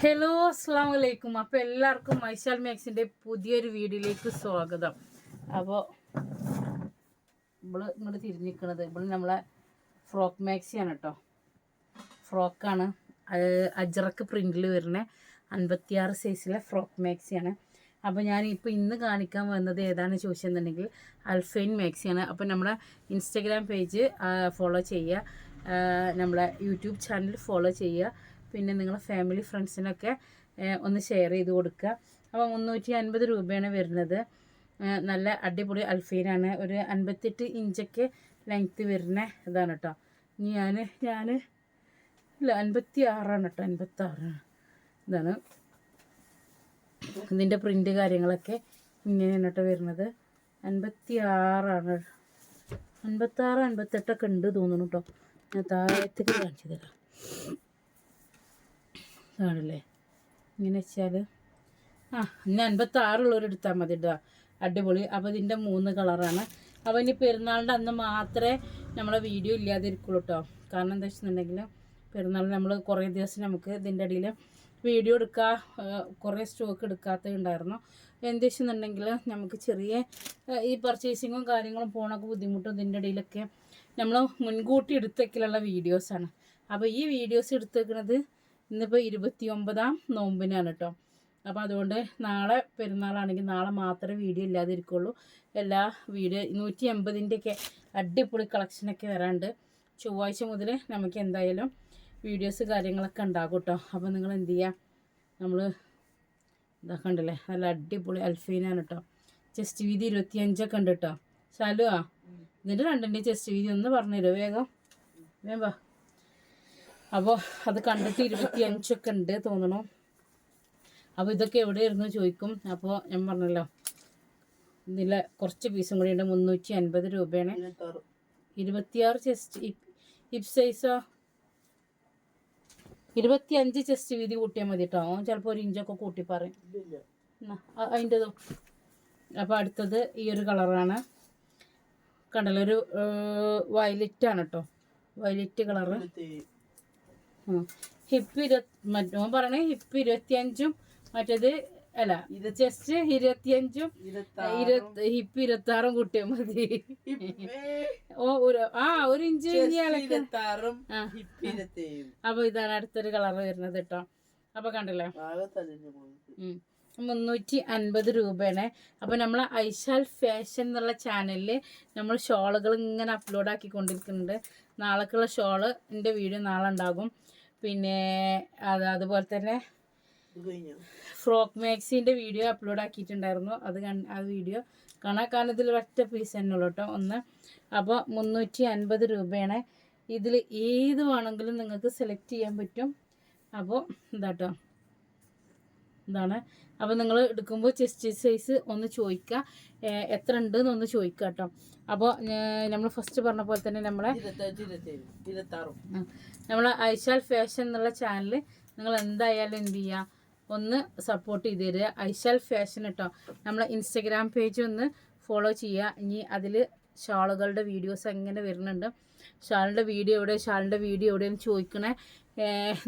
Hello അസ്സാം വലൈക്കും അപ്പോൾ എല്ലാവർക്കും മൈശാൽ മാക്സിന്റെ പുതിയൊരു വീഡിയോയിലേക്ക് സ്വാഗതം. അപ്പോൾ നമ്മൾ ഇങ്ങോട്ട് തിരിഞ്ഞിരിക്കണത് ഇവൾ നമ്മളെ ഫ്രോക്ക് മാക്സിയാണ് കേട്ടോ ഫ്രോക്കാണ്. അജറക്ക് പ്രിന്റിൽ വരുന്ന അൻപത്തിയാറ് സൈസിലെ ഫ്രോക്ക് മാക്സിയാണ്. അപ്പോൾ ഞാൻ ഇപ്പോൾ ഇന്ന് കാണിക്കാൻ വന്നത് ഏതാണെന്ന് ചോദിച്ചെന്നുണ്ടെങ്കിൽ അൽഫൈൻ മാക്സിയാണ്. അപ്പോൾ നമ്മുടെ ഇൻസ്റ്റഗ്രാം പേജ് ഫോളോ ചെയ്യുക. നമ്മളെ യൂട്യൂബ് ചാനൽ ഫോളോ ചെയ്യുക. പിന്നെ നിങ്ങളെ ഫാമിലി ഫ്രണ്ട്സിനൊക്കെ ഒന്ന് ഷെയർ ചെയ്ത് കൊടുക്കുക. അപ്പോൾ മുന്നൂറ്റി അൻപത് രൂപയാണ് വരുന്നത്. നല്ല അടിപൊളി അൽഫീനാണ്. ഒരു അൻപത്തെട്ട് ഇഞ്ചൊക്കെ ലെങ്ത്ത് വരുന്ന ഇതാണ് കേട്ടോ ഇനി ഞാൻ ഞാൻ ഇല്ല അൻപത്തി ആറാണ് കേട്ടോ അൻപത്തി ആറാണ് ഇതാണ്. ഇതിന്റെ പ്രിന്റ് കാര്യങ്ങളൊക്കെ ഇങ്ങനെയാണ് കേട്ടോ വരുന്നത്. അൻപത്തി ആറാണ് അൻപത്താറ് അൻപത്തെട്ടൊക്കെ ഉണ്ട് തോന്നുന്നു കേട്ടോ ഞാൻ താഴത്തേക്ക് കാണിച്ചു തരാം. ഇതാണല്ലേ ഇങ്ങനെ വെച്ചാൽ ആ ഇനി അൻപത്തി ആറുള്ളവർ എടുത്താൽ മതി കേട്ടോ അടിപൊളി. അപ്പോൾ ഇതിന്റെ മൂന്ന് കളറാണ്. അപ്പോൾ ഇനി പെരുന്നാളിന്റെ അന്ന് മാത്രമേ നമ്മളെ വീഡിയോ ഇല്ലാതിരിക്കുള്ളൂ കേട്ടോ കാരണം എന്താ വെച്ചിട്ടുണ്ടെങ്കിൽ പെരുന്നാളിന് നമ്മൾ കുറേ ദിവസം നമുക്ക് ഇതിന്റെ ഇടയിൽ വീഡിയോ എടുക്കുക കുറേ സ്റ്റോക്ക് എടുക്കാത്തത് ഉണ്ടായിരുന്നു. എന്ത് വെച്ചെന്നുണ്ടെങ്കിൽ നമുക്ക് ചെറിയ ഈ പർച്ചേസിങ്ങും കാര്യങ്ങളും പോകണമൊക്കെ ബുദ്ധിമുട്ടും ഇതിന്റെ ഇടയിലൊക്കെ നമ്മൾ മുൻകൂട്ടി എടുത്തേക്കിലുള്ള വീഡിയോസാണ്. അപ്പോൾ ഈ വീഡിയോസ് എടുത്തേക്കുന്നത് ഇന്നിപ്പോൾ ഇരുപത്തി ഒമ്പതാം നോമ്പിനാണ് കേട്ടോ അപ്പോൾ അതുകൊണ്ട് നാളെ പെരുന്നാളാണെങ്കിൽ നാളെ മാത്രമേ വീഡിയോ ഇല്ലാതിരിക്കുള്ളൂ. എല്ലാ വീഡിയോ നൂറ്റി എൺപതിന്റെയൊക്കെ അടിപൊളി കളക്ഷനൊക്കെ വരാണ്ട്. ചൊവ്വാഴ്ച മുതൽ നമുക്ക് എന്തായാലും വീഡിയോസ് കാര്യങ്ങളൊക്കെ ഉണ്ടാകും കേട്ടോ അപ്പോൾ നിങ്ങൾ എന്ത് ചെയ്യുക നമ്മൾ ഇതാ കണ്ടില്ലേ? നല്ല അടിപൊളി അൽഫീനാണ് കേട്ടോ ചെസ്റ്റ് വീതി ഇരുപത്തിയഞ്ചൊക്കെ ഉണ്ട് കേട്ടോ ശാലുവാ? എന്നിട്ട് ഇതിന്റെ രണ്ടിന്റെ ചെസ്റ്റ് വീതി ഒന്ന് പറഞ്ഞു തരുമോ വേഗം? വേഗം വാ. അപ്പോൾ അത് കണ്ടിട്ട് ഇരുപത്തി അഞ്ചൊക്കെ ഉണ്ട് തോന്നണു. അപ്പോൾ ഇതൊക്കെ എവിടെയായിരുന്നു ചോദിക്കും. അപ്പോൾ ഞാൻ പറഞ്ഞല്ലോ ഇതിലെ കുറച്ച് പീസും കൂടി ഉണ്ട്. മുന്നൂറ്റി അൻപത് രൂപയാണ് ഇരുപത്തിയാറ് ചെസ്റ്റ് ഹിപ് സൈസോ? ഇരുപത്തി അഞ്ച് ചെസ്റ്റ് വീതി കൂട്ടിയാൽ മതി കേട്ടോ ചിലപ്പോൾ ഒരു ഇഞ്ചൊക്കെ കൂട്ടി പറയും. അതിന്റെതോ അപ്പോൾ അടുത്തത് ഈ ഒരു കളറാണ്. കണ്ടല്ലോ ഒരു വയലറ്റ് ആണ് കേട്ടോ വയലറ്റ് കളറ്. ഹിപ്പ് ഇരുപത്തി മറ്റോ പറയണേ ഹിപ്പ് ഇരുപത്തിയഞ്ചും മറ്റേത് അല്ല ഇത് ചെസ്റ്റ് ഇരുപത്തിയഞ്ചും ഇരുപത്തി ഹിപ്പ് ഇരുപത്തി ആറും കൂട്ടിയാൽ മതി ഓ ഒരു ആ ഒരു ഇഞ്ച് അപ്പൊ ഇതാണ് അടുത്തൊരു കളർ വരുന്നത് കേട്ടോ. അപ്പൊ കണ്ടില്ലേ? മുന്നൂറ്റി അൻപത് രൂപയാണ്. അപ്പോൾ നമ്മൾ ഐശാൽ ഫാഷൻ എന്നുള്ള ചാനലിൽ നമ്മൾ ഷോളുകൾ ഇങ്ങനെ അപ്ലോഡ് ആക്കിക്കൊണ്ടിരിക്കുന്നുണ്ട്. നാളേക്കുള്ള ഷോൾ എന്റെ വീഡിയോ നാളെ ഉണ്ടാകും. പിന്നെ അത് അതുപോലെ തന്നെ ഫ്രോക്ക് മാക്സിന്റെ വീഡിയോ അപ്ലോഡ് ആക്കിയിട്ടുണ്ടായിരുന്നു. അത് ആ വീഡിയോ കാണാൻ കാരണം ഇതിൽ ഒറ്റ പീസ് തന്നെ ഉള്ളൂ കേട്ടോ ഒന്ന്. അപ്പോൾ മുന്നൂറ്റി അൻപത് രൂപയാണ്. ഇതിൽ ഏത് വേണമെങ്കിലും നിങ്ങൾക്ക് സെലക്ട് ചെയ്യാൻ പറ്റും. അപ്പോൾ ഇതാട്ടോ ഇതാണ്. അപ്പോൾ നിങ്ങൾ എടുക്കുമ്പോൾ ചെസ്റ്റ് സൈസ് ഒന്ന് ചോദിക്കുക എത്ര ഉണ്ട് എന്നൊന്ന് ചോദിക്കുക കേട്ടോ അപ്പോൾ നമ്മൾ ഫസ്റ്റ് പറഞ്ഞ പോലെ തന്നെ നമ്മളെ നമ്മൾ ഐശാൽ ഫാഷൻ എന്നുള്ള ചാനൽ നിങ്ങൾ എന്തായാലും എന്ത് ചെയ്യുക ഒന്ന് സപ്പോർട്ട് ചെയ്ത് തരിക. ഐശാൽ ഫാഷൻ കേട്ടോ നമ്മളെ ഇൻസ്റ്റഗ്രാം പേജ് ഒന്ന് ഫോളോ ചെയ്യുക ഇനി അതിൽ ഷാളുകളുടെ വീഡിയോസ് എങ്ങനെ വരുന്നുണ്ട്. ഷാളിന്റെ വീഡിയോ എവിടെ? ഷാളിന്റെ വീഡിയോ എവിടെയെന്ന് ചോദിക്കണേ.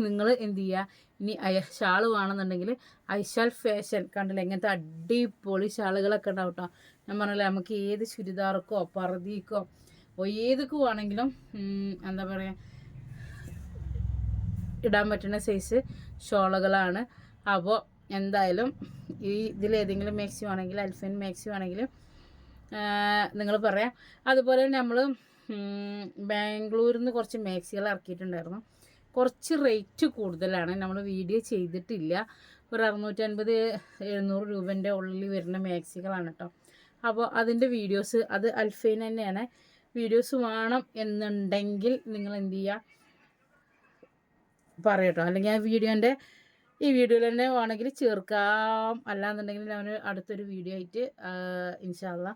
നിങ്ങൾ എന്ത് ചെയ്യുക ഇനി ഷാൾ വേണമെന്നുണ്ടെങ്കിൽ ഐശാൽ ഫാഷൻ കണ്ടില്ല? ഇങ്ങനത്തെ അടിപൊളി ഷാളുകളൊക്കെ ഉണ്ടാവും കേട്ടോ ഞാൻ പറഞ്ഞല്ലേ നമുക്ക് ഏത് ചുരിദാർക്കോ പർദ്ദിക്കോ ഓ ഏതൊക്കെ വേണമെങ്കിലും എന്താ പറയുക ഇടാൻ പറ്റുന്ന സൈസ് ഷോളുകളാണ്. അപ്പോൾ എന്തായാലും ഈ ഇതിലേതെങ്കിലും മാക്സി ആണെങ്കിൽ അൽഫൻ മാക്സി ആണെങ്കിൽ നിങ്ങൾ പറയാം. അതുപോലെ നമ്മൾ ബാംഗ്ലൂരിൽ നിന്ന് കുറച്ച് മാക്സികൾ ഇറക്കിയിട്ടുണ്ടായിരുന്നു. കുറച്ച് റേറ്റ് കൂടുതലാണ്. നമ്മൾ വീഡിയോ ചെയ്തിട്ടില്ല. ഒരു അറുന്നൂറ്റൻപത് എഴുന്നൂറ് രൂപന്റെ ഉള്ളിൽ വരുന്ന മാക്സികളാണ് കേട്ടോ അപ്പോൾ അതിന്റെ വീഡിയോസ് അത് അൽഫൈൻ തന്നെയാണ്. വീഡിയോസ് വേണം എന്നുണ്ടെങ്കിൽ നിങ്ങൾ എന്ത് ചെയ്യുക പറയട്ടോ അല്ലെങ്കിൽ ആ വീഡിയോന്റെ ഈ വീഡിയോയിൽ തന്നെ വേണമെങ്കിൽ ചേർക്കാം. അല്ലാന്നുണ്ടെങ്കിൽ ഞാൻ അടുത്തൊരു വീഡിയോ ആയിട്ട് ഇൻഷാല്ല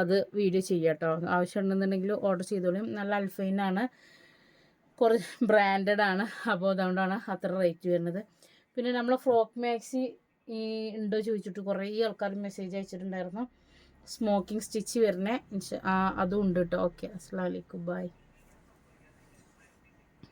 അത് വീഡിയോ ചെയ്യാം കേട്ടോ ആവശ്യമുണ്ടെന്നുണ്ടെങ്കിൽ ഓർഡർ ചെയ്തോളും. നല്ല അൽഫൈനാണ് കുറച്ച് ബ്രാൻഡഡ് ആണ്. അപ്പോൾ അതുകൊണ്ടാണ് അത്ര റേറ്റ് വരുന്നത്. പിന്നെ നമ്മൾ ഫ്രോക്ക് മാക്സി ഈ ഉണ്ടോ ചോദിച്ചിട്ട് കുറേ ആൾക്കാർ മെസ്സേജ് അയച്ചിട്ടുണ്ടായിരുന്നു. സ്മോക്കിംഗ് സ്റ്റിച്ച് വരുന്നത് അതും ഉണ്ട് കേട്ടോ ഓക്കെ അസ്സാം വലൈക്കും ബൈ